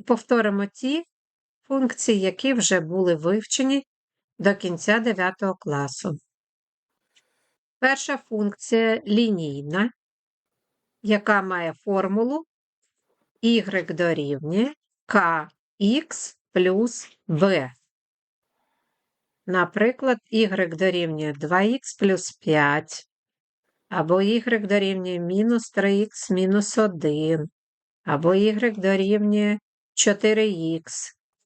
і повторимо ті функції, які вже були вивчені до кінця 9 класу. Перша функція лінійна, яка має формулу y дорівнює kx плюс b. Наприклад, y дорівнює 2х плюс 5, або y дорівнює мінус 3х мінус 1, або y дорівнює 4х,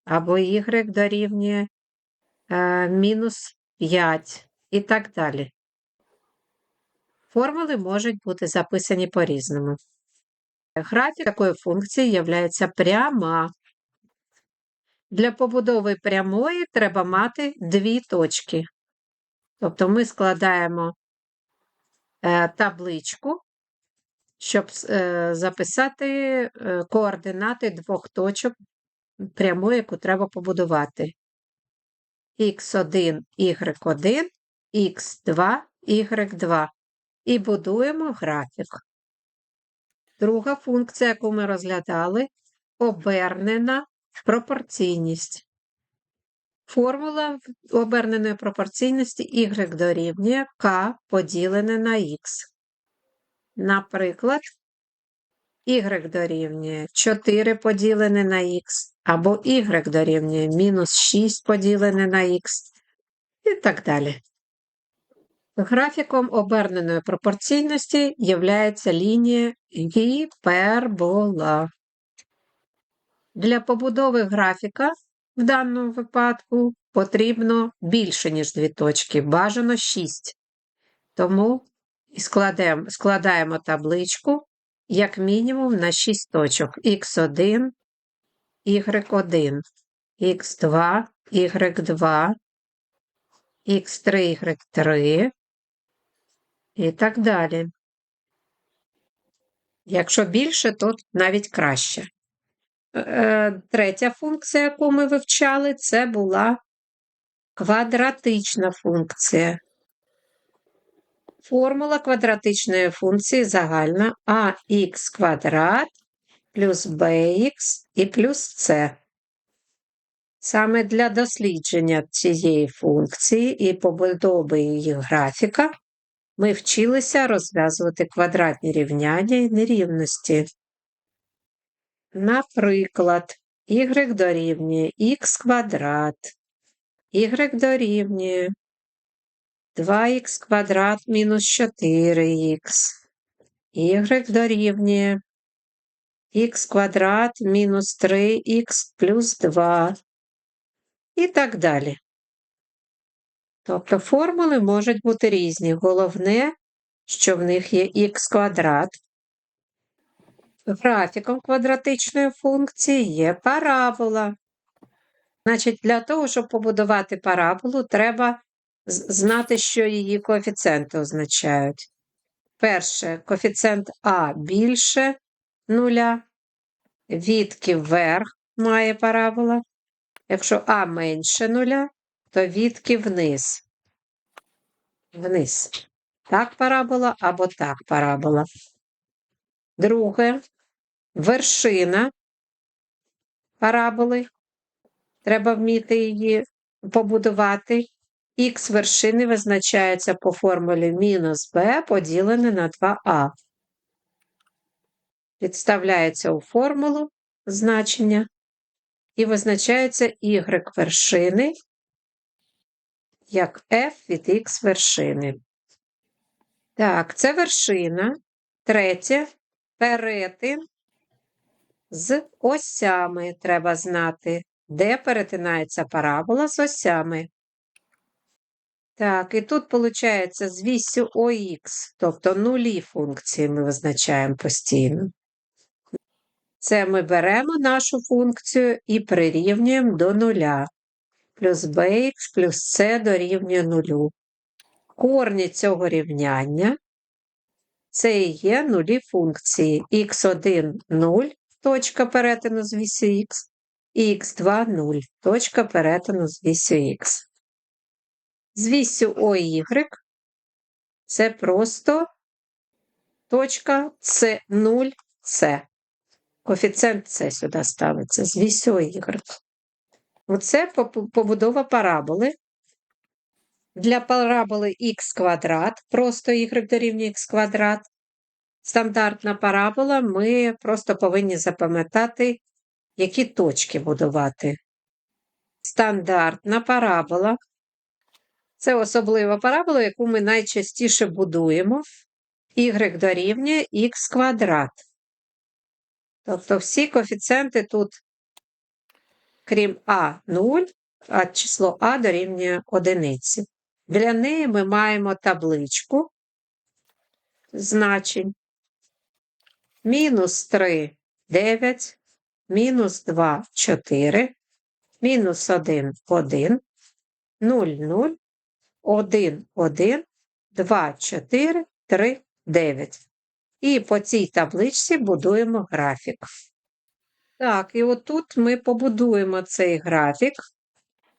або y дорівнює е, мінус 5 і так далі. Формули можуть бути записані по-різному. Графік такої функції є пряма. Для побудови прямої треба мати дві точки. Тобто ми складаємо е, табличку, щоб е, записати е, координати двох точок прямої, яку треба побудувати. х1, y1, х2, y2. І будуємо графік. Друга функція, яку ми розглядали, обернена пропорційність. Формула оберненої пропорційності y дорівнює k поділене на x. Наприклад, y дорівнює 4 поділене на x, або y дорівнює мінус 6 поділене на x і так далі. Графіком оберненої пропорційності є лінія гіпербола. Для побудови графіка в даному випадку потрібно більше, ніж дві точки, бажано 6. Тому складаємо, складаємо табличку як мінімум на 6 точок х1, y1, х2, y2, х3, y3 і так далі. Якщо більше, то навіть краще. Е, третя функція, яку ми вивчали, це була квадратична функція. Формула квадратичної функції загальна ax квадрат плюс bx і плюс c. Саме для дослідження цієї функції і побудови її графіка ми вчилися розв'язувати квадратні рівняння і нерівності. Наприклад, y дорівнює х квадрат, y дорівнює 2х квадрат мінус 4х, y дорівнює х квадрат мінус 3х плюс 2 і так далі. Тобто формули можуть бути різні. Головне, що в них є х квадрат. Графіком квадратичної функції є парабола. Значить, для того, щоб побудувати параболу, треба знати, що її коефіцієнти означають. Перше, коефіцієнт А більше нуля, відки вверх має парабола. Якщо А менше нуля, то відки вниз. Вниз. Так парабола або так парабола. Друге, вершина параболи. Треба вміти її побудувати. Х вершини визначається по формулі мінус b поділене на 2а. Підставляється у формулу значення і визначається y вершини як f від х вершини. Так, це вершина. Третє перетин з осями треба знати, де перетинається парабола з осями. Так, і тут, виходить, з вісю ОХ, тобто нулі функції ми визначаємо постійно. Це ми беремо нашу функцію і прирівнюємо до нуля. Плюс bx плюс c дорівнює нулю. Корні цього рівняння це і є нулі функції х1 0, точка перетину з вісю х, і х2 0, точка перетину з вісю х. З вісю OY це просто точка С0С. Коефіцієнт С сюди ставиться з вісю y. Оце побудова параболи. Для параболи х квадрат, просто y дорівнює х квадрат. Стандартна парабола, ми просто повинні запам'ятати, які точки будувати. Стандартна парабола. Це особлива парабола, яку ми найчастіше будуємо. y дорівнює х квадрат. Тобто всі коефіцієнти тут, крім а 0, а число а дорівнює одиниці. Для неї ми маємо табличку значень. Мінус 3 9, мінус 2 4, мінус 1 1, 0 0, 1 1, 2 4, 3 9. І по цій табличці будуємо графік. Так, і отут ми побудуємо цей графік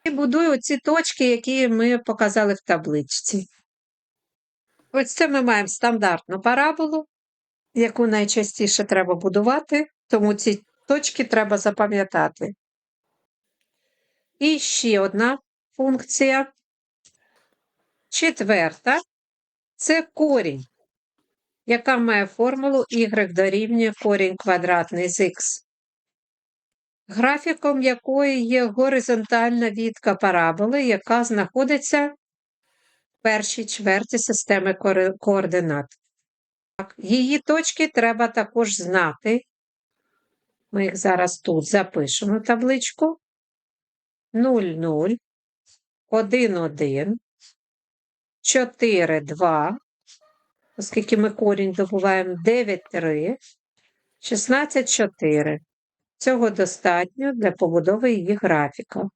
і будую ці точки, які ми показали в табличці. Ось це ми маємо стандартну параболу, яку найчастіше треба будувати, тому ці точки треба запам'ятати. І ще одна функція. Четверта це корінь, яка має формулу y дорівнює корінь квадратний з х, графіком якої є горизонтальна вітка параболи, яка знаходиться в першій чверті системи координат. Її точки треба також знати. Ми їх зараз тут запишемо табличку. 0, 0, 1, 1, 4, 2, оскільки ми корінь добуваємо 9, 3, 16, 4. Цього достатньо для побудови її графіка.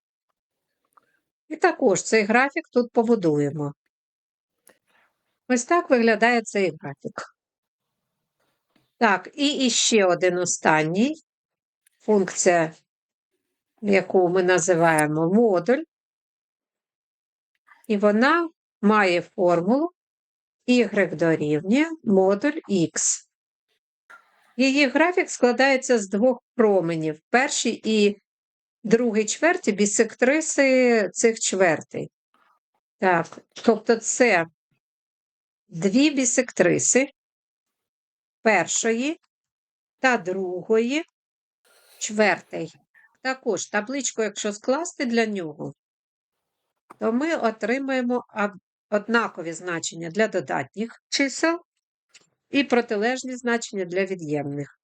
І також цей графік тут побудуємо. Ось так виглядає цей графік. Так, і іще один останній функція, яку ми називаємо модуль. І вона має формулу y дорівнює модуль x. Її графік складається з двох променів. Перший і другий чверті бісектриси цих чвертей. Так, тобто це дві бісектриси першої та другої чвертей. Також табличку, якщо скласти для нього, то ми отримаємо однакові значення для додатніх чисел і протилежні значення для від'ємних.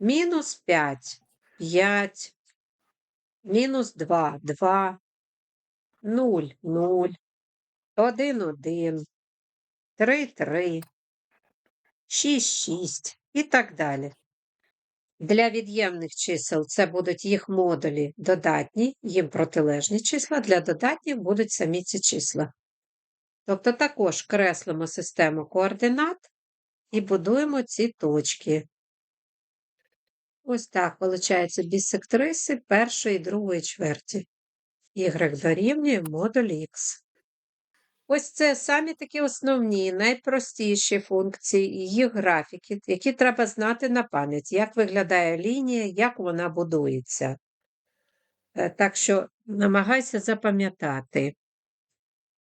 Мінус 5, 5, мінус 2, 2, 0, 0, 1, 1, 3, 3, 6, 6 і так далі. Для від'ємних чисел це будуть їх модулі додатні, їм протилежні числа, для додатніх будуть самі ці числа. Тобто також креслимо систему координат і будуємо ці точки. Ось так виходить бісектриси першої і другої чверті. Y дорівнює модуль Х. Ось це самі такі основні, найпростіші функції їх графіки, які треба знати на пам'ять, як виглядає лінія, як вона будується. Е, Так що намагайся запам'ятати.